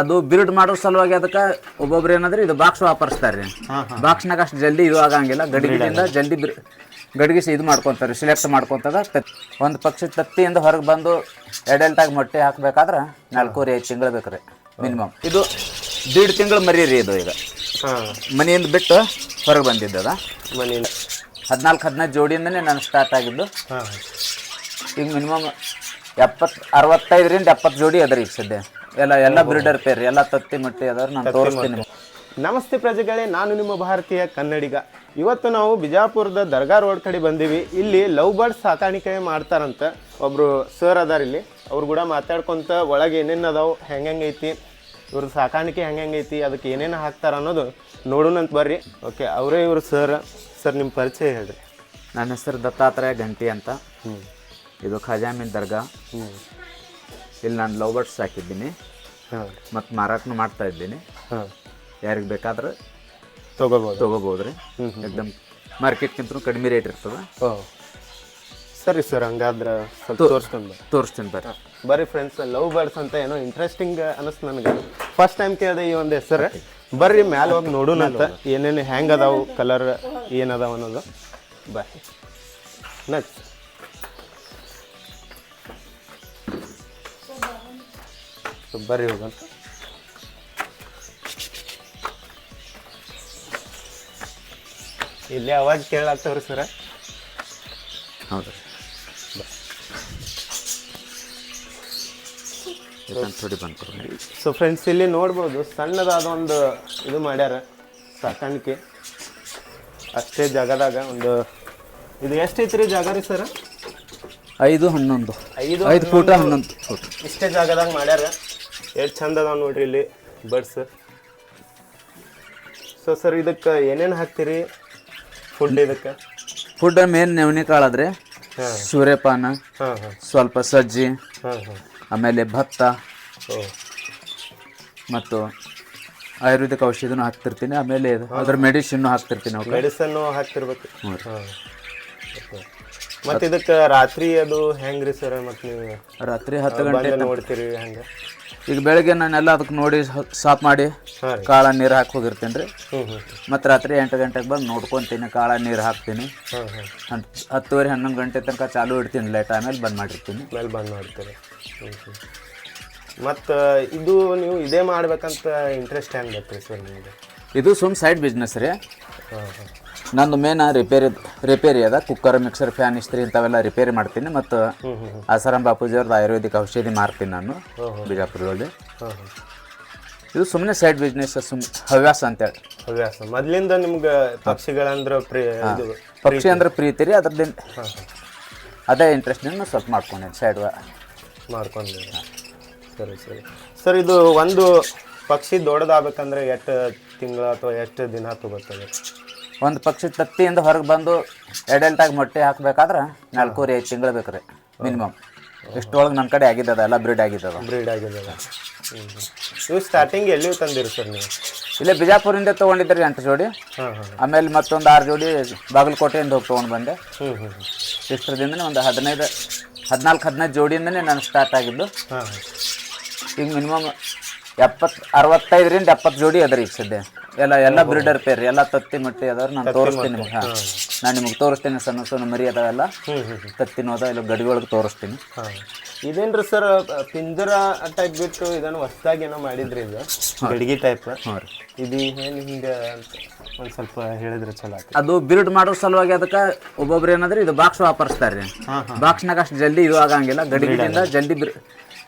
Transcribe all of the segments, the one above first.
ಅದು ಬಿಲ್ಡ್ ಮಾಡೋ ಸಲುವಾಗಿ ಅದಕ್ಕೆ ಒಬ್ಬೊಬ್ರು ಏನಂದ್ರೆ ಇದು ಬಾಕ್ಸ್ ವಾಪರಿಸ್ತಾರೆ. ರೀ ಬಾಕ್ಸ್ನಾಗ ಅಷ್ಟು ಜಲ್ದಿ ಇದು ಆಗಂಗಿಲ್ಲ. ಗಡಿಗೆದಿಂದ ಜಲ್ದಿ ಬಿರ್ ಗಡಿಗಿಸಿ ಇದು ಮಾಡ್ಕೊತಾರೆ ಸಿಲೆಕ್ಟ್ ಮಾಡ್ಕೊತದ. ಒಂದು ಪಕ್ಷಿ ತತ್ತಿಯಿಂದ ಹೊರಗೆ ಬಂದು ಎಡಲ್ಟಾಗಿ ಮೊಟ್ಟೆ ಹಾಕ್ಬೇಕಾದ್ರೆ ನಾಲ್ಕೂವರೆ ಐದು ತಿಂಗಳು ಬೇಕು ರೀ ಮಿನಿಮಮ್ ಇದು ದೀಡ್ ತಿಂಗಳು ಮರಿ ರೀ ಇದು ಈಗ. ಮನೆಯಿಂದ ಬಿಟ್ಟು ಹೊರಗೆ ಬಂದಿದ್ದದ. ಮನೆಯಿಂದ. ಹದಿನಾಲ್ಕು ಹದಿನೈದು ಜೋಡಿಯಿಂದನೇ ನಾನು ಸ್ಟಾರ್ಟ್ ಆಗಿದ್ದು. ಈಗ ಮಿನಿಮಮ್ ಎಪ್ಪತ್ತು ಅರವತ್ತೈದರಿಂದ ಎಪ್ಪತ್ತು ಜೋಡಿ ಅದ ರೀ ಈಗ ಸದ್ಯ. ಎಲ್ಲ ಎಲ್ಲ ಬ್ರೀಡರ್ ಪೇರ್ ಎಲ್ಲ ತತ್ತಿ ಮಟ್ಟಿ ಅದಾರ ನಾನು ತೋರಿಸ್ತೀನಿ ನಮಸ್ತೆ ಪ್ರಜೆಗಳೇ ನಾನು ನಿಮ್ಮ ಭಾರತೀಯ ಕನ್ನಡಿಗ. ಇವತ್ತು ನಾವು ಬಿಜಾಪುರದ ದರ್ಗಾ ರೋಡ್ ಕಡೆ ಬಂದೀವಿ. ಇಲ್ಲಿ ಲವ್ ಬರ್ಡ್ ಸಾಕಾಣಿಕೆ ಮಾಡ್ತಾರಂತ. ಒಬ್ರು ಸರ್ ಅದಾರ ಇಲ್ಲಿ. ಅವ್ರು ಕೂಡ ಮಾತಾಡ್ಕೊಂತ ಒಳಗೆ ಏನೇನು ಅದಾವು ಹೆಂಗೆ ಐತಿ ಇವ್ರ ಸಾಕಾಣಿಕೆ ಹೆಂಗೆ ಐತಿ ಅದಕ್ಕೆ ಏನೇನು ಹಾಕ್ತಾರ ಅನ್ನೋದು ನೋಡೋಣಂತ ಬರ್ರಿ. ಓಕೆ ಅವರೇ ಇವರು ಸರ್. ಸರ್ ನಿಮ್ಮ ಪರಿಚಯ ಹೇಳ್ರಿ. ನನ್ನ ಹೆಸರು ದತ್ತಾತ್ರೇಯ ಗಂಟಿ ಅಂತ. ಹ್ಞೂ ಇದು ಖಜಾಮಿನ್ ದರ್ಗಾ. ಹ್ಞೂ ಇಲ್ಲಿ ನಾನು ಲವ್ ಬರ್ಡ್ಸ್ ಹಾಕಿದ್ದೀನಿ. ಹಾಂ. ಮತ್ತು ಮಾರಾಟನೂ ಮಾಡ್ತಾ ಇದ್ದೀನಿ. ಹಾಂ. ಯಾರಿಗೆ ಬೇಕಾದ್ರೆ ತಗೋಬೋದು. ತೊಗೋಬೋದು ರೀ ಎಕ್ದಮ್ ಮಾರ್ಕೆಟ್ಗಿಂತ ಕಡಿಮೆ ರೇಟ್ ಇರ್ತದೆ. ಸರಿ ಸರ್ ಹಂಗಾದ್ರೆ ಸ್ವಲ್ಪ ತೋರಿಸ್ಕೊಂಡು ಬರ್ರಿ. ತೋರಿಸ್ತೀನಿ ಬರ್ರಿ. ಬರ್ರಿ ಫ್ರೆಂಡ್ಸ್ ಲವ್ ಬರ್ಡ್ಸ್ ಅಂತ ಏನೋ ಇಂಟ್ರೆಸ್ಟಿಂಗ್ ಅನಿಸ್ತು ನನಗೆ. ಫಸ್ಟ್ ಟೈಮ್ ಕೇಳಿದೆ ಈ ಒಂದು ಹೆಸರು. ಬರ್ರಿ ಮ್ಯಾಲೆ ಹೋಗಿ ನೋಡೋಣ ಅಂತ. ಏನೇನು ಹೆಂಗೆ ಅದಾವು ಕಲರ್ ಏನದಾವ ಅನ್ನೋದು. ಬಾಯ್ ನೆಕ್ಸ್ಟ್ ಬರ್ರಿ ಹೋಗೋಣ ಇಲ್ಲಿ ಅವಾಗ ಕೇಳಾಗ್ತಾವ್ರಿ ಸರ. ಹೌದು. ರೀ ಥೋಡಿ ಬಂದು ಕೊಡಿ. ಸೊ ಫ್ರೆಂಡ್ಸ್ ಇಲ್ಲಿ ನೋಡ್ಬೋದು ಸಣ್ಣದಾದ ಒಂದು ಇದು ಮಾಡ್ಯಾರ ಸಾಕಾಣಿಕೆ. ಅಷ್ಟೇ ಜಾಗದಾಗ ಒಂದು ಇದು ಎಷ್ಟೈತ್ರಿ ಜಾಗ ರೀ ಸರ್? ಐದು ಹನ್ನೊಂದು. ಐದು ಐದು ಫೂಟ ಹನ್ನೊಂದು ಫೂಟ್. ಇಷ್ಟೇ ಜಾಗದಾಗ ಮಾಡ್ಯಾರ. ಎಷ್ಟು ಚಂದ ಅದಾವ ನೋಡ್ರಿ ಇಲ್ಲಿ ಬರ್ಡ್ಸ್ ಸೊ ಸರ್ ಇದಕ್ಕೆ ಏನೇನು ಹಾಕ್ತೀರಿ? ಫುಡ್ ಇದಕ್ಕೆ? ಫುಡ್ ಮೇನ್ ನವನಿ ಕಾಳಾದ್ರೆ. ಸೂರ್ಯಪಾನ ಸ್ವಲ್ಪ ಸಜ್ಜಿ ಆಮೇಲೆ ಭತ್ತ ಮತ್ತು ಆಯುರ್ವೇದಿಕ್ ಔಷಧಿನೂ ಹಾಕ್ತಿರ್ತೀನಿ. ಆಮೇಲೆ ಅದ್ರ ಮೆಡಿಸಿನ್ ಹಾಕ್ತಿರ್ತೀನಿ ಮೆಡಿಸನ್ ಮೆಡಿಸನ್ನು ಹಾಕ್ತಿರ್ಬೇಕು. ಮತ್ತು ಇದಕ್ಕೆ ರಾತ್ರಿ ಅದು ಹೆಂಗ್ರಿ ಸರ್ ಮತ್ತೆ ನೀವು ರಾತ್ರಿ ಹತ್ತು ಗಂಟೆ ನೋಡ್ತೀರಿ ಹಂಗೆ? ಈಗ ಬೆಳಗ್ಗೆ ನಾನೆಲ್ಲ ಅದಕ್ಕೆ ನೋಡಿ ಸಾಫ್ ಮಾಡಿ ಕಾಳ ನೀರು ಹಾಕಿ ಹೋಗಿರ್ತೀನಿ ರೀ ಮತ್ತೆ ರಾತ್ರಿ ಎಂಟು ಗಂಟೆಗೆ ಬಂದು ನೋಡ್ಕೊತೀನಿ ಕಾಳ ನೀರು ಹಾಕ್ತೀನಿ. ಹತ್ತುವರೆ ಹನ್ನೊಂದು ಗಂಟೆ ತನಕ ಚಾಲು ಇಡ್ತೀನಿ ಲೈಟ್ ಆಮೇಲೆ ಬಂದ್ ಮಾಡಿರ್ತೀನಿ. ಮೇಲೆ ಬಂದು ಹ್ಞೂ ಮತ್ತು ಇದು ನೀವು ಇದೇ ಮಾಡ್ಬೇಕಂತ ಇಂಟ್ರೆಸ್ಟ್ ಹೆಂಗ್ ಸರ್ ನಿಮಗೆ ಇದು ಸುಮ್ ಸೈಡ್ ಬಿಸ್ನೆಸ್ ರೀ. ಹಾಂ ಹಾಂ. ನಂದು ಮೇನ್ ರಿಪೇರಿ ರಿಪೇರಿ ಅದ. ಕುಕ್ಕರ್ ಮಿಕ್ಸರ್ ಫ್ಯಾನ್ ಇಸ್ತ್ರಿ ಇಂಥವೆಲ್ಲ ರಿಪೇರಿ ಮಾಡ್ತೀನಿ. ಮತ್ತು ಆಸಾರಾಮ್ ಬಾಪೂಜಿ ಅವ್ರದ್ದು ಆಯುರ್ವೇದಿಕ್ ಔಷಧಿ ಮಾರ್ತೀನಿ ನಾನು ಬಿಜಾಪುರದಲ್ಲಿ ಇದು ಸುಮ್ಮನೆ ಸೈಡ್ ಬಿಸ್ನೆಸ್ ಸುಮ್ ಹವ್ಯಾಸ ಅಂತೇಳಿ. ಹವ್ಯಾಸ. ಮೊದಲಿಂದ ನಿಮ್ಗೆ ಪಕ್ಷಿಗಳಂದ್ರೆ ಪಕ್ಷಿ ಅಂದ್ರೆ ಪ್ರೀತಿ ರೀ ಅದ್ರದ್ದು ಅದೇ ಇಂಟ್ರೆಸ್ಟ್ ಅದೇ ಇಂಟ್ರೆಸ್ಟ್ನಿಂದ ಸ್ವಲ್ಪ ಮಾಡ್ಕೊಂಡೆ ಸೈಡ್ ಮಾಡ್ಕೊಂಡು ಸರಿ ಸರಿ. ಸರ್ ಇದು ಒಂದು ಪಕ್ಷಿ ದೊಡ್ಡದಾಗಬೇಕಂದ್ರೆ ಎಷ್ಟು ತಿಂಗಳು ಅಥವಾ ಎಷ್ಟು ದಿನ ತಗೋತದೆ? ಒಂದು ಪಕ್ಷಿ ತತ್ತಿಯಿಂದ ಹೊರಗೆ ಬಂದು ಎಡೆಲ್ಟಾಗಿ ಮೊಟ್ಟೆ ಹಾಕ್ಬೇಕಾದ್ರೆ ನಾಲ್ಕೂವರೆ ಐದು ತಿಂಗಳು ಬೇಕು ರೀ ಮಿನಿಮಮ್. ಇಷ್ಟೊಳಗೆ ನನ್ನ ಕಡೆ ಆಗಿದ್ದದ ಎಲ್ಲ ಬ್ರೀಡ್ ಆಗಿದ್ದದ. ಬ್ರೀಡ್ ಆಗಿದೆ ಹ್ಞೂ ಸ್ಟಾರ್ಟಿಂಗ್ ಎಲ್ಲಿ ತಂದಿರಿ ಸರ್ ನೀವು? ಇಲ್ಲೇ ಬಿಜಾಪುರಿಂದ ತೊಗೊಂಡಿದ್ದೆ ರೀ ಎಂಟು ಜೋಡಿ. ಹಾಂ ಹಾಂ. ಆಮೇಲೆ ಮತ್ತೊಂದು ಆರು ಜೋಡಿ ಬಾಗಲಕೋಟೆಯಿಂದ ಹೋಗಿ ತೊಗೊಂಡು ಬಂದೆ. ಹ್ಞೂ ಹ್ಞೂ ಒಂದು ಹದಿನೈದು ಹದಿನಾಲ್ಕು ಹದಿನೈದು ಜೋಡಿಯಿಂದನೇ ನಾನು ಸ್ಟಾರ್ಟ್ ಆಗಿದ್ದು. ಹಾಂ ಈಗ ಮಿನಿಮಮ್ ಎಪ್ಪತ್ತು ಅರವತ್ತೈದರಿಂದ ಎಪ್ಪತ್ತು ಜೋಡಿ ಅದ ರೀ ಈಗ ಸದ್ಯ. ಎಲ್ಲ ಎಲ್ಲ ಬ್ರೀಡರ್ ಪೇರ್ ಎಲ್ಲ ತತ್ತಿ ಮಟ್ಟಿ ಅದಾವ್ರ ನಾನು ತೋರಿಸ್ತೀನಿ ನಿಮ್ಗೆ. ಹಾಂ. ನಾನು ನಿಮ್ಗೆ ತೋರಿಸ್ತೀನಿ ಸಣ್ಣ ಸಣ್ಣ ಮರಿ ಅದಾವೆಲ್ಲ. ತತ್ತಿನೂ ಅದ ಇಲ್ಲ ಗಡಿಗಳಿಗೆ ತೋರಿಸ್ತೀನಿ. ಇದೇನ್ರಿ ಸರ್ ಪಿಂಜರ ಟೈಪ್ ಬಿಟ್ಟು ಇದನ್ನು ಹೊಸದಾಗಿ ಏನೋ ಮಾಡಿದ್ರಿ ಇದು? ಗಡಿಗೆ ಟೈಪ್ ಇದು ಏನು ಹಿಂಗೆ ಒಂದು ಸ್ವಲ್ಪ ಹೇಳಿದ್ರೆ ಚಲೋ ಅದು ಬಿಲ್ಡ್ ಮಾಡೋ ಸಲುವಾಗಿ ಅದಕ್ಕೆ ಒಬ್ಬೊಬ್ರು ಏನಂದ್ರೆ ಇದು ಬಾಕ್ಸ್ ವಾಪರಿಸ್ತಾರೆ ಬಾಕ್ಸ್ನಾಗ ಅಷ್ಟು ಜಲ್ದಿ ಇದು ಆಗಂಗಿಲ್ಲ. ಗಡಿಗೆದಿಂದ ಜಲ್ದಿ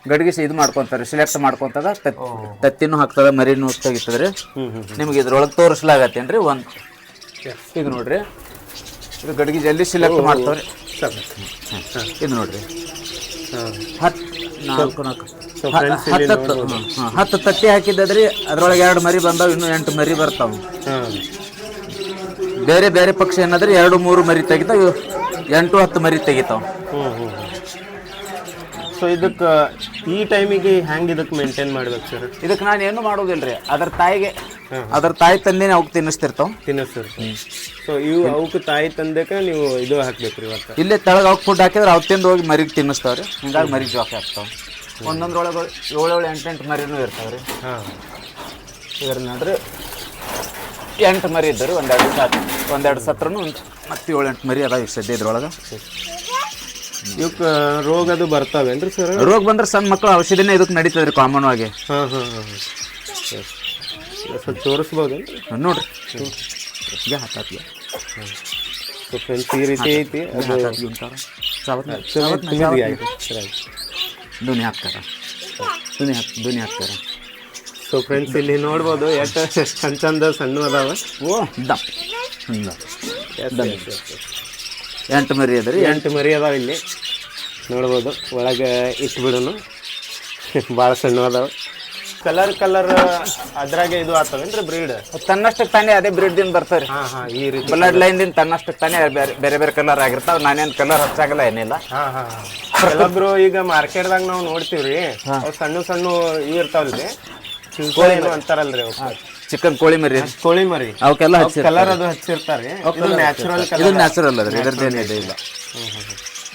ಗಡಿಗಿಸಿ ಇದು ಮಾಡ್ಕೊಂತಾರೆ ಸಿಲೆಕ್ಟ್ ಮಾಡ್ಕೊತದ ತತ್- ತತ್ತಿನೂ ಹಾಕ್ತದ ಮರಿನೂ ತೆಗಿತದ ರೀ ಹ್ಞೂ ಹ್ಞೂ ನಿಮ್ಗೆ ಇದ್ರೊಳಗೆ ತೋರಿಸ್ಲಾಗತ್ತೇನ್ರಿ ಒಂದು. ಇದು ನೋಡ್ರಿ. ಇದು ಗಡಿಗೆ ಜಲ್ದಿ ಸಿಲೆಕ್ಟ್ ಮಾಡ್ತಾವ್ರಿ. ಇದು ನೋಡ್ರಿ. ಹತ್ತು ನಾಲ್ಕು ನಾಲ್ಕು. ಹತ್ತು ತತ್ತಿ ಹಾಕಿದ್ದದ್ರಿ ಅದ್ರೊಳಗೆ ಎರಡು ಮರಿ ಬಂದಾವ ಇನ್ನು ಎಂಟು ಮರಿ ಬರ್ತಾವ. ಬೇರೆ ಬೇರೆ ಪಕ್ಷಿ ಏನಾದ್ರೆ ಎರಡು ಮೂರು ಮರಿ ತೆಗಿತಾವ ಎಂಟು ಹತ್ತು ಮರಿ ತೆಗಿತಾವ. ಸೊ ಇದಕ್ಕೆ ಈ ಟೈಮಿಗೆ ಹೆಂಗೆ ಇದಕ್ಕೆ ಮೇಂಟೈನ್ ಮಾಡ್ಬೇಕು ಸರ್ ಇದಕ್ಕೆ ನಾನು ಏನು ಮಾಡೋದಿಲ್ರಿ. ಅದ್ರ ತಾಯಿಗೆ ಅದ್ರ ತಾಯಿ ತಂದೇನೆ ಅವ್ಕೆ ತಿನ್ನಿಸ್ತಿರ್ತಾವ. ತಿನ್ನಿಸ್ತಾರೆ ಸೊ ಇವು ಅವಕ್ಕೆ ತಾಯಿ ತಂದಕ್ಕೆ ನೀವು ಇದು ಹಾಕ್ಬೇಕು ರೀ ಇವತ್ತು? ಇಲ್ಲೇ ತೆಳಗೆ ಅವ್ಕೆ ಫುಡ್ ಹಾಕಿದ್ರೆ ಅವ್ ತಿಂದು ಹೋಗಿ ಮರಿಗೆ ತಿನ್ನಿಸ್ತಾವ್ರಿ. ಹಿಂಗಾಗಿ ಮರಿ ಜಾಕ್ ಆಗ್ತಾವ ಒಂದೊಂದ್ರೊಳಗೆ ಏಳು ಏಳು ಎಂಟು ಎಂಟು ಮರಿನೂ ಇರ್ತಾವೆ ರೀ ಹಾಂ. ಇದ್ರ ನೋಡ್ರಿ ಎಂಟು ಮರಿ ಇದ್ದರು ಒಂದೆರಡು ಸಾತ್ ಒಂದೆರಡು ಸತ್ರನು ಮತ್ತೆ ಏಳು ಎಂಟು ಮರಿ ಅದಾವ ಈಗ ಸದ್ಯ ಇದ್ರೊಳಗೆ ಇವಕ್ಕೆ ರೋಗ ಅದು ಬರ್ತಾವೇನ್ರಿ ಸರ್ ರೋಗ ಬಂದ್ರೆ ಸಣ್ಣ ಮಕ್ಕಳು ಔಷಧಿನೇ ಇದಕ್ಕೆ ನಡೀತದೆ ರೀ ಕಾಮನ್ ಆಗಿ ಹಾಂ ಹಾಂ ಹಾಂ. ಸ್ವಲ್ಪ ತೋರಿಸ್ಬೋದೇನ್ರಿ? ನೋಡ್ರಿ. ಹೀಗೆ ಹತ್ತಾತ್ಗೆ ಸೊ ಫ್ರೆಂಡ್ಸ್ ಈ ರೀತಿ ಐತಿ? ಅದು ತುಮಿದಿ ಆಯ್ತು ಸರಿ ಆಯ್ತು. ದುನಿ ಹಾಕ್ತಾರ ದುನಿ ಹಾಕ್ ದುನಿ ಹಾಕ್ತಾರ ಸೊ ಫ್ರೆಂಡ್ಸ್ ಇಲ್ಲಿ ನೋಡ್ಬೋದು ಎಷ್ಟು ಚಂದ ಚಂದ ಸಣ್ಣ ಅದಾವ. ಓ ಹಿಂಗ ಎಂಟು ಮರಿ ಅದ ರೀ ಎಂಟು ಮರಿ ಅದಾವ ಇಲ್ಲಿ. ನೋಡ್ಬೋದು ಒಳಗೆ ಇಟ್ಬಿಡೋನು. ಭಾಳ ಸಣ್ಣ ಅದಾವೆ. ಕಲರ್ ಕಲರ್ ಅದ್ರಾಗೆ ಇದು ಆತವೇನ್ರಿ ಬ್ರೀಡ್ ತನ್ನಷ್ಟಕ್ಕೆ ತಾನೇ ಅದೇ ಬ್ರೀಡ್ದಿಂದ ಬರ್ತಾರೆ ಹಾಂ ಹಾಂ ಈ ರೀತಿ ಬ್ಲಡ್ ಲೈನ್ದಿಂದ ತನ್ನಷ್ಟಕ್ಕೆ ತಾನೇ ಬೇರೆ ಬೇರೆ ಬೇರೆ ಕಲರ್ ಆಗಿರ್ತಾವ. ನಾನೇನು ಕಲರ್ ಹಚ್ಚಾಗಲ್ಲ ಏನಿಲ್ಲ. ಹಾಂ ಹಾಂ ಕೆಲವೊಬ್ರು ಈಗ ಮಾರ್ಕೆಟ್ದಾಗ ನಾವು ನೋಡ್ತೀವಿ ರೀ ಸಣ್ಣ ಸಣ್ಣ ಇವು ಇರ್ತಾವಲ್ರಿ ಚಿಲ್ಕೋಳಿ ಅಂತಾರಲ್ರಿ ಅವು. ಚಿಕನ್ ಕೋಳಿ ಮರಿ ಕೋಳಿ ಮರಿ. ಅವಕ್ಕೆಲ್ಲ ಹಚ್ಚಿ ಕಲರ್ ಅದು ಹಚ್ಚಿರ್ತಾರೆ. ಇದು ನ್ಯಾಚುರಲ್ ಇದು ನ್ಯಾಚುರಲ್ ಅದ ಇದ್ರದ್ದೇನು ಇದೆ ಇಲ್ಲ.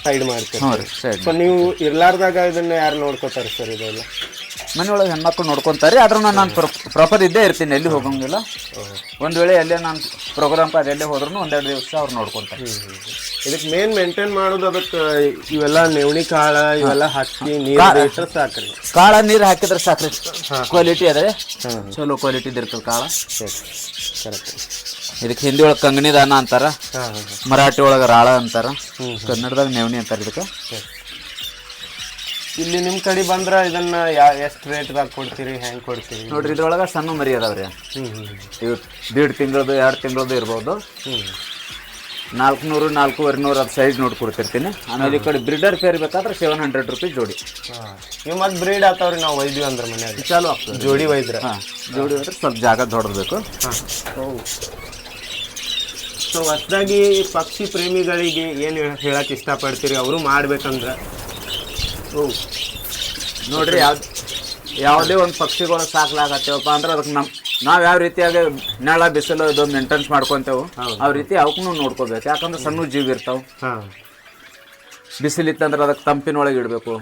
ಸೈಡ್ ಮಾಡ್ತೀವಿ ಹ್ಞೂ ರೀ ಸೈಡ್ ಸೊ ನೀವು ಇರ್ಲಾರ್ದಾಗ ಇದನ್ನ ಯಾರು ನೋಡ್ಕೋತಾರೆ ಸರ್ ಇದೆಲ್ಲ? ಮನೆಯೊಳಗೆ ಹೆಣ್ಮಕ್ಳು ನೋಡ್ಕೊಂತಾರೆ ಆದ್ರೂ ನಾನು ಪ್ರಾಪರ್ ಇದ್ದೇ ಇರ್ತೀನಿ ಎಲ್ಲಿ ಹೋಗಂಗಿಲ್ಲ. ಒಂದು ವೇಳೆ ಎಲ್ಲೇ ನಾನು ಪ್ರೋಗ್ರಾಮ್ ಅದೆಲ್ಲೇ ಹೋದ್ರೂ ಒಂದೆರಡು ದಿವಸ ಅವ್ರು ನೋಡ್ಕೊಂತಾರೆ. ಇದಕ್ಕೆ ಮೇನ್ ಮೇಂಟೈನ್ ಮಾಡೋದು ಅದಕ್ಕೆ ಇವೆಲ್ಲ ನೆವಣಿ ಕಾಳ ಇವೆಲ್ಲ ಹಾಕಿ ನೀರು ಇಟ್ಟರೆ ಸಾಕ್ರಿ. ಕಾಳ ನೀರು ಹಾಕಿದ್ರೆ ಸಾಕ್ರಿ. ಕ್ವಾಲಿಟಿ ಅದೇ. ಚಲೋ ಕ್ವಾಲಿಟಿ ಇರ್ತದೆ ಕಾಳ. ಕರೆಕ್ಟ್ ಇದಕ್ಕೆ ಹಿಂದಿ ಒಳಗೆ ಕಂಗಣಿ ದಾನ ಅಂತಾರ. ಮರಾಠಿ ಒಳಗೆ ರಾಳ ಅಂತಾರ. ಕನ್ನಡದಾಗ ನೆವಣಿ ಅಂತಾರೆ ಇದಕ್ಕೆ. ಇಲ್ಲಿ ನಿಮ್ಮ ಕಡೆ ಬಂದ್ರೆ ಇದನ್ನ ಎಷ್ಟು ರೇಟ್ದಾಗ ಕೊಡ್ತೀರಿ ಹೆಂಗೆ ಕೊಡ್ತೀರಿ? ನೋಡ್ರಿ ಇದ್ರೊಳಗೆ ಸಣ್ಣ ಮರಿ ಅದಾವ್ರಿ. ಇವು ದೀಡ್ ತಿಂಗಳದು ಎರಡು ತಿಂಗಳದು ಇರ್ಬೋದು. ನಾಲ್ಕುನೂರು ನಾಲ್ಕೂವರೆ ನೂರು ಅದು ಸೈಜ್ ನೋಡಿ ಕೊಡ್ತಿರ್ತೀನಿ. ಆಮೇಲೆ ಈ ಕಡೆ ಬ್ರಿಡರ್ ಪೇರ್ ಬೇಕಾದ್ರೆ ಸೆವೆನ್ ಹಂಡ್ರೆಡ್ ರುಪೀಸ್ ಜೋಡಿ. ಇವು ಮತ್ತೆ ಬ್ರೀಡ್ ಆಗ್ತಾವ್ರಿ ನಾವು ಒಯ್ದೀವಿ ಅಂದ್ರೆ ಮನ್ಯಾಗ. ಚಾಲು ಆಗ್ತದೆ. ಜೋಡಿ ಒಯ್ದ್ರೆ ಹಾಂ ಜೋಡಿ ಹೋದ್ರೆ ಸ್ವಲ್ಪ ಜಾಗ ದೊಡ್ಡಬೇಕು ಹಾಂ. ಸೊ ಹೊಸದಾಗಿ ಪಕ್ಷಿ ಪ್ರೇಮಿಗಳಿಗೆ ಏನು ಹೇಳಕ್ಕೆ ಇಷ್ಟಪಡ್ತೀರಿ? ಅವರು ಮಾಡ್ಬೇಕಂದ್ರೆ. ಓ ನೋಡ್ರಿ ಯಾವ ಯಾವುದೇ ಒಂದು ಪಕ್ಷಿಗಳು ಸಾಕ್ಲಾಗತ್ತೇವಪ್ಪ ಅಂದ್ರೆ ಅದಕ್ಕೆ ನಮ್ಮ ನಾವು ಯಾವ ರೀತಿಯಾಗಿ ನೆಳ ಬಿಸಿಲು ಇದು ಮೇಂಟೆನ್ಸ್ ಮಾಡ್ಕೊಂತೇವು ಆ ರೀತಿ ಅವಕ್ಕೂ ನೋಡ್ಕೋಬೇಕು. ಯಾಕಂದ್ರೆ ಸಣ್ಣ ಜೀವ ಇರ್ತಾವ. ಬಿಸಿಲಿತ್ತಂದ್ರೆ ಅದಕ್ಕೆ ತಂಪಿನೊಳಗೆ ಇಡಬೇಕು.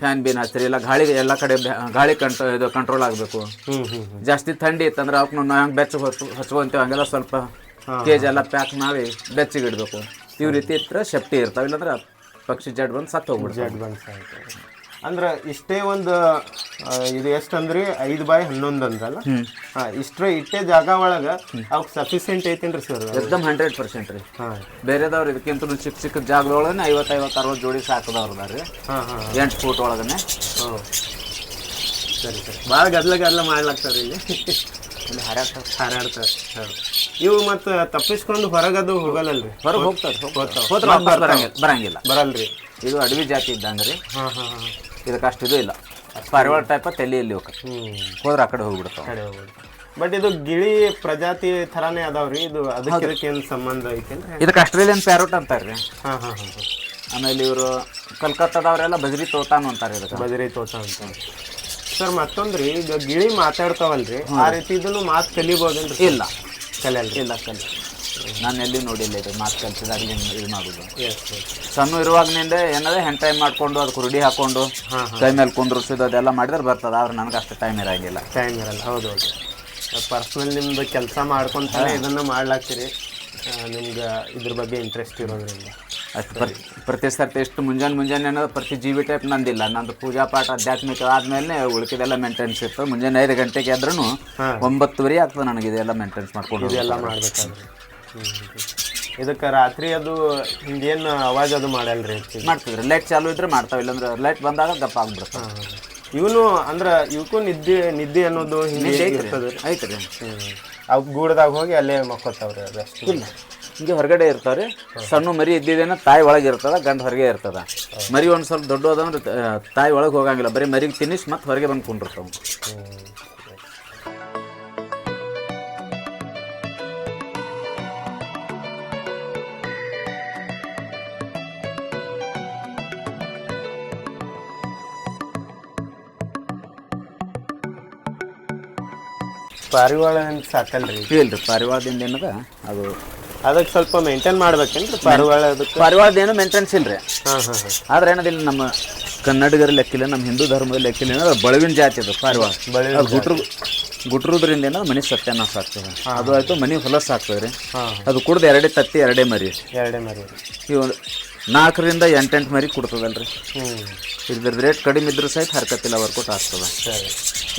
ಫ್ಯಾನ್ ಬೀನ್ ಹಚ್ಚಿರಿ ಇಲ್ಲ ಗಾಳಿ ಎಲ್ಲ ಕಡೆ ಗಾಳಿ ಕಂಟ್ರೋ ಇದು ಕಂಟ್ರೋಲ್ ಆಗಬೇಕು. ಜಾಸ್ತಿ ಥಂಡಿ ಇತ್ತಂದ್ರೆ ಅವಕ್ಕೆ ನಾವು ಹಂಗೆ ಬೆಚ್ಚಗೆ ಹೊತ್ತು ಹಚ್ಕೊಂತೀವಿ ಹಂಗೆಲ್ಲ ಸ್ವಲ್ಪ ಕೇಜ್ ಎಲ್ಲ ಪ್ಯಾಕ್ ಮಾಡಿ ಬೆಚ್ಚಗೆ ಇಡಬೇಕು. ಇವ್ ರೀತಿ ಇಟ್ಟರೆ ಶೆಫ್ಟಿ ಇರ್ತಾವೆ ಇಲ್ಲಾಂದ್ರೆ ಪಕ್ಷಿ ಜಡ್ ಬಂದು ಸತ್ತು ಹೋಗ್ಬಿಡ್ತಾವೆ ಅಂದ್ರೆ ಇಷ್ಟೇ ಒಂದು ಇದು ಎಷ್ಟು ಅಂದ್ರಿ ಐದು ಬಾಯ್ ಹನ್ನೊಂದು ಅಂದ್ರಲ್ಲ? ಹಾಂ ಇಷ್ಟೇ ಇಟ್ಟೇ ಜಾಗ ಒಳಗೆ ಅವ್ಕೆ ಸಫಿಸಿಯೆಂಟ್ ಐತೇನ್ರಿ ಸರ್ ಎಕ್ದಮ್ ಹಂಡ್ರೆಡ್ ಪರ್ಸೆಂಟ್ ರೀ. ಹಾಂ. ಬೇರೆದವ್ರು ಇದಕ್ಕಿಂತ ಚಿಕ್ಕ ಚಿಕ್ಕ ಜಾಗದೊಳಗೆ ಐವತ್ತು ಐವತ್ತು ಅರವತ್ತು ಜೋಡಿ ಸಾಕದವ್ರು ಅದಾರ ರೀ. ಹಾಂ ಹಾಂ ಎಂಟು ಫೂಟ್ ಒಳಗನೆ. ಹಾಂ. ಸರಿ ಸರಿ. ಭಾಳ ಗದ್ಲ ಗದ್ಲ ಮಾಡ್ಲಾಗ್ತಾರೆ ಇಲ್ಲಿ. ಇಲ್ಲಿ ಹರ್ಯಾಡ್ತಾವ ಹಾರಾಡ್ತಾರೆ. ಹಾಂ. ಇವು ಮತ್ತು ತಪ್ಪಿಸ್ಕೊಂಡು ಹೊರಗದು ಹೋಗಲ್ಲಲ್ರಿ? ಹೊರಗೆ ಹೋಗ್ತಾರೆ ಬರಂಗಿಲ್ಲ. ಬರಂಗಿಲ್ಲ. ಬರಲ್ರಿ ಇದು ಅಡವಿ ಜಾತಿ ಇದ್ದಂಗೆ ರೀ. ಹಾಂ ಹಾಂ ಹಾಂ. ಇದಕ್ಕೆ ಅಷ್ಟು ಇದು ಇಲ್ಲ ಪಾರಿವಾಳ ಟೈಪ ತಲೆ ಇಲ್ಲಿ ಹೋಗ ಹೋದ್ರೆ ಆ ಕಡೆ ಹೋಗ್ಬಿಡ್ತಾವೆ ಕಡೆ ಬಟ್ ಇದು ಗಿಳಿ ಪ್ರಜಾತಿ ಥರಾನೇ ಅದಾವ್ರಿ? ಇದು ಅದಕ್ಕೆ ಇದಕ್ಕೆ ಏನು ಸಂಬಂಧ ಐತೇನ್ರಿ ಇದಕ್ಕೆ ಆಸ್ಟ್ರೇಲಿಯನ್ ಪ್ಯಾರೋಟ್ ಅಂತಾರೆ ರೀ ಹಾಂ ಹಾಂ ಹಾಂ ಆಮೇಲೆ ಇವರು ಕಲ್ಕತ್ತಾದವರೆಲ್ಲ ಬಜರಿ ತೋತಾನು ಅಂತಾರೆ ಇದಕ್ಕೆ. ಬಜರಿ ತೋಟ ಅಂತ ಸರ್ ಮತ್ತೊಂದ್ರಿ ಈಗ ಗಿಳಿ ಮಾತಾಡ್ತಾವಲ್ರಿ ಆ ರೀತಿ ಇದನ್ನು ಮಾತು ಕಲಿಬೋದೇನ್ರಿ ಇಲ್ಲ. ಕಲಿಯಲ್ರಿ. ಇಲ್ಲ ಕಲ್ ನಾನು ಎಲ್ಲಿ ನೋಡಿಲ್ಲ ಇದು ಮಾತು ಕಲ್ಸಿದಾಗ ಇದು ಮಾಡೋದು. ಸಣ್ಣ ಇರುವಾಗನಿಂದ ಏನಾದ್ರೆ ಹೆಣ್ ಟೈಮ್ ಮಾಡ್ಕೊಂಡು ಅದಕ್ಕೆ ರುಡಿ ಹಾಕೊಂಡು ಕೈ ಮೇಲೆ ಕುಂದ್ರಿಸಿದ್ದು ಅದೆಲ್ಲ ಮಾಡಿದ್ರೆ ಬರ್ತದೆ ಆದ್ರೆ ನನಗೆ ಅಷ್ಟು ಟೈಮ್ ಇರಂಗಿಲ್ಲ. ಟೈಮ್ ಇರಲ್ಲ ಹೌದು ಹೌದು. ಪರ್ಸ್ನಲ್ ನಿಮ್ದು ಕೆಲಸ ಮಾಡ್ಕೊಂತ ಇದನ್ನು ಮಾಡ್ಲಾಕ್ತಿರಿ ನಿಮ್ಗೆ ಇದ್ರ ಬಗ್ಗೆ ಇಂಟ್ರೆಸ್ಟ್ ಇರೋದ್ರಿಂದ. ಅಷ್ಟು ಪ್ರತಿ ಪ್ರತಿ ಸರ್ತಿ ಎಷ್ಟು ಮುಂಜಾನೆ ಮುಂಜಾನೆ ಅನ್ನೋದು ಪ್ರತಿ ಜೀವಿ ಟೈಪ್ ನಂದಿಲ್ಲ. ನಂದು ಪೂಜಾ ಪಾಠ ಆಧ್ಯಾತ್ಮಿಕ ಆದ್ಮೇಲೆ ಉಳಿಕೆಲ್ಲ ಮೇಂಟೆನ್ಸ್ ಇತ್ತು. ಮುಂಜಾನೆ ಐದು ಗಂಟೆಗೆ ಆದ್ರೂ ಒಂಬತ್ತುವರೆ ಆಗ್ತದೆ ನನಗೆ ಇದೆಲ್ಲ ಮೇಂಟೆನ್ಸ್ ಮಾಡ್ಕೊಂಡು ಇದೆಲ್ಲ ಮಾಡ್ಬೇಕಾದ್ರೆ. ಇದಕ್ಕೆ ರಾತ್ರಿ ಅದು ಹಿಂಗೇನು ಅವಾಜ್ ಅದು ಮಾಡಲ್ರಿ ರೀ ಮಾಡ್ತಿದ್ರು. ಲೈಟ್ ಚಾಲು ಇದ್ರೆ ಮಾಡ್ತಾವೆ ಇಲ್ಲಾಂದ್ರೆ ಲೈಟ್ ಬಂದಾಗ ದಪ್ಪ ಆಗ್ಬಿಡ್ತಾವೆ. ಇವನು ಅಂದ್ರೆ ಇವಕ್ಕೂ ನಿದ್ದೆ ನಿದ್ದೆ ಅನ್ನೋದು ಹಿಂಗೆ ಇರ್ತದೆ ಐತೆ ರೀ ಅವ್ ಗೂಡದಾಗ ಹೋಗಿ ಅಲ್ಲೇ ಮಕ್ಕೋತಾವ್ರಿ ಅದು ಅಷ್ಟು. ಇಲ್ಲ. ಹಿಂಗೆ ಹೊರಗಡೆ ಇರ್ತಾವ್ರಿ. ಸಣ್ಣ ಮರಿ ಇದ್ದಿದ್ದೇನ ತಾಯಿ ಒಳಗೆ ಇರ್ತದ ಗಂಡ ಹೊರಗೆ ಇರ್ತದ. ಮರಿ ಒಂದು ಸ್ವಲ್ಪ ದೊಡ್ಡದಂದ್ರೆ ತಾಯಿ ಒಳಗೆ ಹೋಗಂಗಿಲ್ಲ. ಬರೀ ಮರಿಗೆ ತಿನ್ನಿಸಿ ಮತ್ತೆ ಹೊರಗೆ ಬಂದು ಕುಂಡಿರ್ತಾವ. ಪಾರಿವಾಳ ಅಂತ ಸಾಕಲ್ರಿ. ಇಲ್ರಿ ಪಾರಿವಾಳದಿಂದ ಏನದ? ಅದು ಅದಕ್ಕೆ ಸ್ವಲ್ಪ ಮೇಂಟೈನ್ ಮಾಡ್ಬೇಕೇನ್ರಿ ಪಾರಿವಾಳ ಅದಕ್ಕೆ? ಪಾರಿವಾಳದ ಏನು ಮೇಂಟೆನ್ಸ್ ಇಲ್ರಿ. ಹಾಂ ಹಾಂ ಹಾಂ. ಆದ್ರೆ ಏನದಿಲ್ಲ ನಮ್ಮ ಕನ್ನಡಿಗರ ಲೆಕ್ಕಿಲ್ಲ ನಮ್ಮ ಹಿಂದೂ ಧರ್ಮದ ಲೆಕ್ಕಿಲ್ಲ ಅಂದ್ರೆ ಬಳವಿನ ಜಾತಿ ಅದು ಪಾರಿವಾಳ. ಅದು ಗುಟ್ರು ಗುಟ್ರುದ್ರಿಂದ ಏನದು? ಮನೆ ಸತ್ಯನಾಶ ಆಗ್ತದೆ. ಅದು ಆಯ್ತು ಮನೆ ಹೊಲಸ್ ಆಗ್ತದೆ ರೀ ಹಾಂ. ಅದು ಕುಡ್ದು ಎರಡೇ ತತ್ತಿ ಎರಡೇ ಮರಿ. ಎರಡೇ ಮರಿ. ಈ ಒಂದು ನಾಲ್ಕರಿಂದ ಎಂಟೆಂಟು ಮರಿ ಕೊಡ್ತದಲ್ರಿ. ಹ್ಞೂ ಇದ್ರ ರೇಟ್ ಕಡಿಮೆ ಇದ್ರೂ ಸಹಿತ ಹರ್ಕತ್ತಿಲ್ಲ ವರ್ಕೌಟ್ ಆಗ್ತದೆ. ಸರಿ.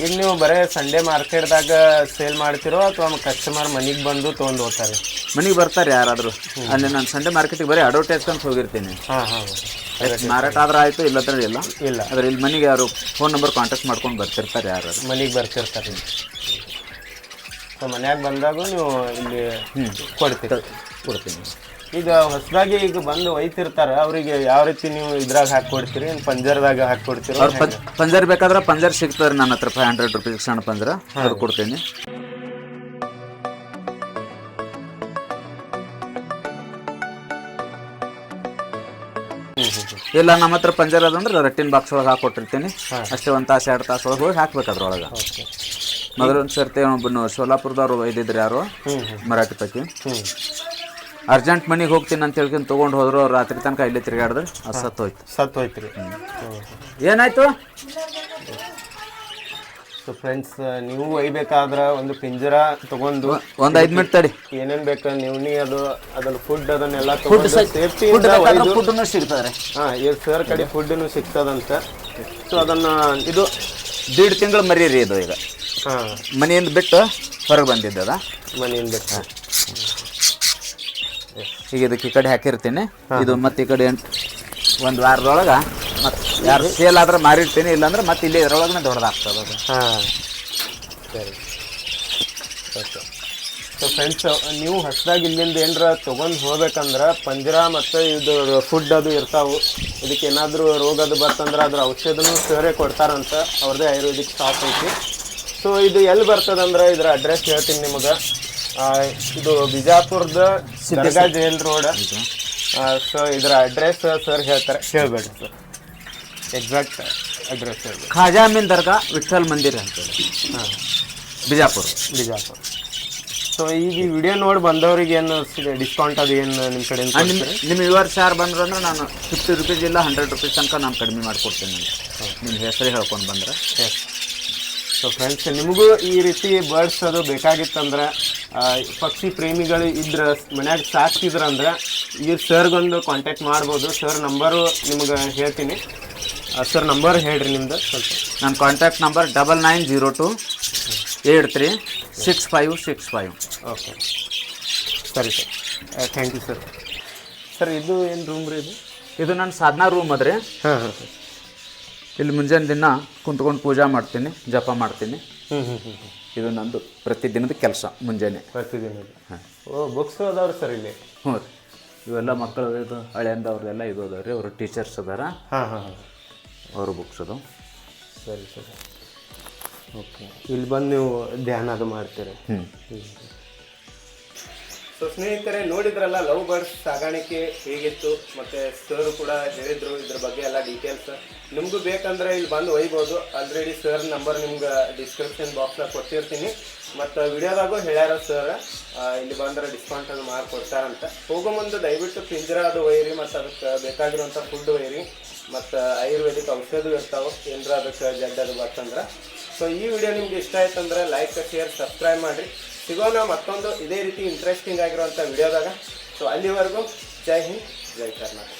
ಈಗ ನೀವು ಬರೇ ಸಂಡೇ ಮಾರ್ಕೆಟ್ದಾಗ ಸೇಲ್ ಮಾಡ್ತಿರೋ ಅಥವಾ ಕಸ್ಟಮರ್ ಮನೆಗೆ ಬಂದು ತೊಗೊಂಡು ಹೋಗ್ತಾರೆ? ಮನೆಗೆ ಬರ್ತಾರೆ ಯಾರಾದರೂ. ಅಲ್ಲಿ ನಾನು ಸಂಡೇ ಮಾರ್ಕೆಟಿಗೆ ಬರೀ ಅಡ್ವರ್ಟೈಸ್ ಅಂತ ಹೋಗಿರ್ತೀನಿ. ಹಾಂ ಹಾಂ. ಮಾರಾಟ ಆದ್ರೆ ಆಯಿತು ಇಲ್ಲದ್ರೆ ಇಲ್ಲ. ಇಲ್ಲ. ಆದರೆ ಇಲ್ಲಿ ಮನೆಗೆ ಯಾರು ಫೋನ್ ನಂಬರ್ ಕಾಂಟ್ಯಾಕ್ಟ್ ಮಾಡ್ಕೊಂಡು ಬರ್ತಿರ್ತಾರೆ ಯಾರು. ಮನೆಗೆ ಬರ್ತಿರ್ತಾರೆ. ಸೊ ಮನ್ಯಾಗ ಬಂದಾಗ ನೀವು ಇಲ್ಲಿ ಕೊಡ್ತೀರ. ಕೊಡ್ತೀನಿ. ಈಗ ಹೊಸದಾಗಿ ಈಗ ಬಂದು ಒಯ್ತಿರ್ತಾರ ಅವರಿಗೆ ಯಾವ ರೀತಿ ನೀವು ಇದ್ರಾಗ ಹಾಕಿ ಕೊಡ್ತೀರಿ ಏನು ಪಂಜರದಾಗ ಹಾಕಿ ಕೊಡ್ತೀರೋ? ಅವ್ರು ಪಂಜ್ ಪಂಜರ್ ಬೇಕಾದ್ರೆ ಪಂಜರ್ ಸಿಗ್ತದೆ ನನ್ನ ಹತ್ರ ಫೈವ್ ಹಂಡ್ರೆಡ್ ರುಪೀಸ್ ಸಣ್ಣ ಪಂಜರ. ಅದು ಕೊಡ್ತೀನಿ. ಇಲ್ಲ ನಮ್ಮ ಹತ್ರ ಪಂಜರ್ ಅದಂದ್ರೆ ರಟ್ಟಿನ ಬಾಕ್ಸ್ ಒಳಗೆ ಹಾಕೊಟ್ಟಿರ್ತೀನಿ ಅಷ್ಟೇ ಒಂದು ತಾಸು ಎರಡು ತಾಸು ಒಳಗೆ ಹೋಗಿ ಹಾಕ್ಬೇಕು ಅದ್ರೊಳಗೆ. ಓಕೆ. ಮೊದಲು ಒಂದು ಸರ್ತಿ ಒಬ್ಬನು ಸೋಲಾಪುರದವ್ರು ಒಯ್ದಿದ್ರು ಯಾರು ಮರಾಠಿ ಪೈಕಿ ಅರ್ಜೆಂಟ್ ಮನೆಗೆ ಹೋಗ್ತೀನಿ ಅಂತ ಹೇಳ್ಕೊಂಡು ತಗೊಂಡು ಹೋದ್ರು ಅವ್ರು ರಾತ್ರಿ ತನಕ ಇಲ್ಲೇ ತಿರುಗಾಡಿದ್ರೆ ಅದು ಸತ್ತು ಹೋಯ್ತು ಸತ್ತು ಹೋಯ್ತ್ರಿ ಏನಾಯ್ತು? ಸೊ ಫ್ರೆಂಡ್ಸ್ ನೀವು ಒಯ್ಬೇಕಾದ್ರೆ ಒಂದು ಪಿಂಜರ ತಗೊಂಡು ಒಂದು ಐದು ಮಿನಿಟ್ ತಡಿ. ಏನೇನು ಬೇಕು ನೀವು ನೀ ಅದು ಅದನ್ನು ಫುಡ್ ಅದನ್ನೆಲ್ಲ ತಗೊಂಡು ಸೇಫ್ಟಿ ಫುಡ್ನು ಸಿಗ್ತದೆ ಹಾಂ ಈ ಸರ್ ಕಡೆ ಫುಡ್ನು ಸಿಗ್ತದಂತೆ. ಸೊ ಅದನ್ನು ಇದು ದೀಡ್ ತಿಂಗಳು ಮರೀರಿ ಇದು ಈಗ. ಹಾಂ. ಮನೆಯಿಂದ ಬಿಟ್ಟು ಹೊರಗೆ ಬಂದಿದ್ದದ. ಮನೆಯಿಂದ ಬಿಟ್ಟು. ಈಗ ಇದಕ್ಕೆ ಈ ಕಡೆ ಹಾಕಿರ್ತೀನಿ. ಇದು ಮತ್ತೆ ಈ ಕಡೆ ಒಂದು ವಾರದೊಳಗ ಮತ್ತೆ ಯಾರು ಸೇಲ್ ಆದ್ರೆ ಮಾರಿರ್ತೀನಿ ಇಲ್ಲಾಂದ್ರೆ ಮತ್ತೆ ಇಲ್ಲಿ ಇದ್ರೊಳಗನೆ ದೊಡ್ಡದಾಗ್ತದೆ ಅದು. ಹಾ. ಸರಿ. ಓಕೆ. ಸೊ ಫ್ರೆಂಡ್ಸ್ ನೀವು ಹೊಸದಾಗಿ ಇಲ್ಲಿಂದ ಏನರ ತೊಗೊಂಡು ಹೋಗ್ಬೇಕಂದ್ರೆ ಪಂಜರ ಮತ್ತು ಇದು ಫುಡ್ ಅದು ಇರ್ತಾವು. ಇದಕ್ಕೆ ಏನಾದರೂ ರೋಗ ಅದು ಬರ್ತಂದ್ರೆ ಅದ್ರ ಔಷಧನೂ ಸೇರೆ ಕೊಡ್ತಾರಂತ ಅವ್ರದೇ ಆಯುರ್ವೇದಿಕ್ ಶಾಪ್ ಐತಿ. ಸೊ ಇದು ಎಲ್ಲಿ ಬರ್ತದಂದ್ರೆ ಇದ್ರ ಅಡ್ರೆಸ್ ಹೇಳ್ತೀನಿ ನಿಮಗೆ. ಇದು ಬಿಜಾಪುರದ ಸಿದ್ಧಗಾ ಜೈಲ್ ರೋಡ್ ಸೊ ಇದರ ಅಡ್ರೆಸ್ ಸರ್ ಹೇಳ್ತಾರೆ. ಹೇಳ್ಬೇಡಿ ಸರ್ ಎಕ್ಸಾಕ್ಟ್ ಅಡ್ರೆಸ್ ಹೇಳ್ಬೇಕು. ಖಾಜಾ ಮೀನ್ ದರ್ಗಾ ವಿಠಲ್ ಮಂದಿರ ಅಂತೇಳಿ ಹಾಂ. ಬಿಜಾಪುರ. ಬಿಜಾಪುರ. ಸೊ ಈಗ ಈ ವಿಡಿಯೋ ನೋಡಿ ಬಂದವ್ರಿಗೆ ಏನು ಡಿಸ್ಕೌಂಟ್ ಅದು ಏನು ನಿಮ್ಮ ಕಡೆಯಿಂದ ಆ, ನಿಮ್ಮ ನಿಮ್ಮ ವ್ಯೂವರ್ಸ್ ಯಾರು ಬಂದ್ರು ಅಂದ್ರೆ ನಾನು ಫಿಫ್ಟಿ ರುಪೀಸ್ ಇಲ್ಲ ಹಂಡ್ರೆಡ್ ರುಪೀಸ್ ತನಕ ನಾನು ಕಡಿಮೆ ಮಾಡಿಕೊಡ್ತೀನಿ ನಿಮ್ಮ ಹೆಸರು ಹೇಳ್ಕೊಂಡು ಬಂದ್ರೆ. ಸೊ ಫ್ರೆಂಡ್ಸ್ ನಿಮಗೂ ಈ ರೀತಿ ಬರ್ಡ್ಸ್ ಅದು ಬೇಕಾಗಿತ್ತಂದ್ರೆ ಪಕ್ಷಿ ಪ್ರೇಮಿಗಳು ಇದ್ರ ಮನ್ಯಾಗ ಸಾಕ್ತಿದ್ರಂದ್ರೆ ಈ ಸರ್ಗೊಂದು ಕಾಂಟ್ಯಾಕ್ಟ್ ಮಾಡ್ಬೋದು. ಸರ್ ನಂಬರು ನಿಮ್ಗೆ ಹೇಳ್ತೀನಿ. ಸರ್ ನಂಬರ್ ಹೇಳ್ರಿ ನಿಮ್ದು. ಸ್ವಲ್ಪ ನನ್ನ contact number double nine zero two eight three six five six five okay ಸರಿ sir thank you sir sir ಇದು ಏನು ರೂಮ್ ರೀ ಇದು? ಇದು ನನ್ನ ಸಾಧನಾ ರೂಮ್ ಅದ್ರಿ. ಹಾಂ ಹಾಂ ಹಾಂ. ಇಲ್ಲಿ ಮುಂಜಾನೆ ದಿನ ಕುಂತ್ಕೊಂಡು ಪೂಜಾ ಮಾಡ್ತೀನಿ ಜಪ ಮಾಡ್ತೀನಿ. ಇದು ನಂದು ಪ್ರತಿದಿನದ ಕೆಲಸ ಮುಂಜಾನೆ. ಪ್ರತಿದಿನ ಓ ಬುಕ್ಸ್ ಅದಾವ್ರಿ ಸರ್ ಇಲ್ಲಿ? ಹ್ಞೂ ರೀ. ಇವೆಲ್ಲ ಮಕ್ಕಳು ಇದು ಹಳೆಯಂದವ್ರದ್ದೆಲ್ಲ ಇದು ಅದಾವ ರೀ ಅವರು ಟೀಚರ್ಸ್ ಅದಾರ. ಹಾಂ ಹಾಂ ಹಾಂ. ಅವ್ರ ಬುಕ್ಸ್ ಅದು. ಸರಿ ಸರಿ. ಓಕೆ. ಇಲ್ಲಿ ಬಂದು ನೀವು ಧ್ಯಾನ ಅದು ಮಾಡ್ತೀರಿ. ಹ್ಞೂ. ಸೊ ಸ್ನೇಹಿತರೆ, ನೋಡಿದ್ರಲ್ಲ, ಲವ್ ಬರ್ಡ್ಸ್ ಸಾಗಾಣಿಕೆ ಹೇಗಿತ್ತು? ಮತ್ತೆ ಸರ್ ಕೂಡ ಹೇಳಿದ್ರು ಇದ್ರ ಬಗ್ಗೆ ಎಲ್ಲ ಡೀಟೇಲ್ಸ್ ನಿಮಗೂ ಬೇಕಂದ್ರೆ ಇಲ್ಲಿ ಬಂದು ಒಯ್ಬೋದು. ಆಲ್ರೆಡಿ ಸರ್ ನಂಬರ್ ನಿಮ್ಗೆ ಡಿಸ್ಕ್ರಿಪ್ಷನ್ ಬಾಕ್ಸ್ನಾಗ ಕೊಟ್ಟಿರ್ತೀನಿ. ಮತ್ತು ವಿಡಿಯೋದಾಗೂ ಹೇಳ್ಯಾರ ಸರ್ ಇಲ್ಲಿ ಬಂದ್ರೆ ಡಿಸ್ಕೌಂಟ್ ಅದು ಮಾಡಿ ಕೊಡ್ತಾರಂತ. ಹೋಗೋ ಮುಂದೆ ದಯವಿಟ್ಟು ಪಿಂಜರ ಅದು ಒಯ್ಯಿರಿ, ಮತ್ತು ಅದಕ್ಕೆ ಬೇಕಾಗಿರುವಂಥ ಫುಡ್ ಒಯ್ಯಿರಿ. ಮತ್ತು ಆಯುರ್ವೇದಿಕ್ ಔಷಧಿ ಇರ್ತಾವೆ, ಏನರ ಅದಕ್ಕೆ ಜಡ್ಡದು ಬರ್ತಂದ್ರೆ. ಸೊ ಈ ವಿಡಿಯೋ ನಿಮ್ಗೆ ಇಷ್ಟ ಆಯ್ತಂದ್ರೆ ಲೈಕ್ ಶೇರ್ ಸಬ್ಸ್ಕ್ರೈಬ್ ಮಾಡಿರಿ. ಸಿಗೋಣ ಮತ್ತೊಂದು ಇದೇ ರೀತಿ ಇಂಟ್ರೆಸ್ಟಿಂಗ್ ಆಗಿರುವಂಥ ವಿಡಿಯೋದಾಗ ಸೊ ಅಲ್ಲಿವರೆಗೂ ಜೈ ಹಿಂದ್ ಜೈ ಕರ್ನಾಟಕ.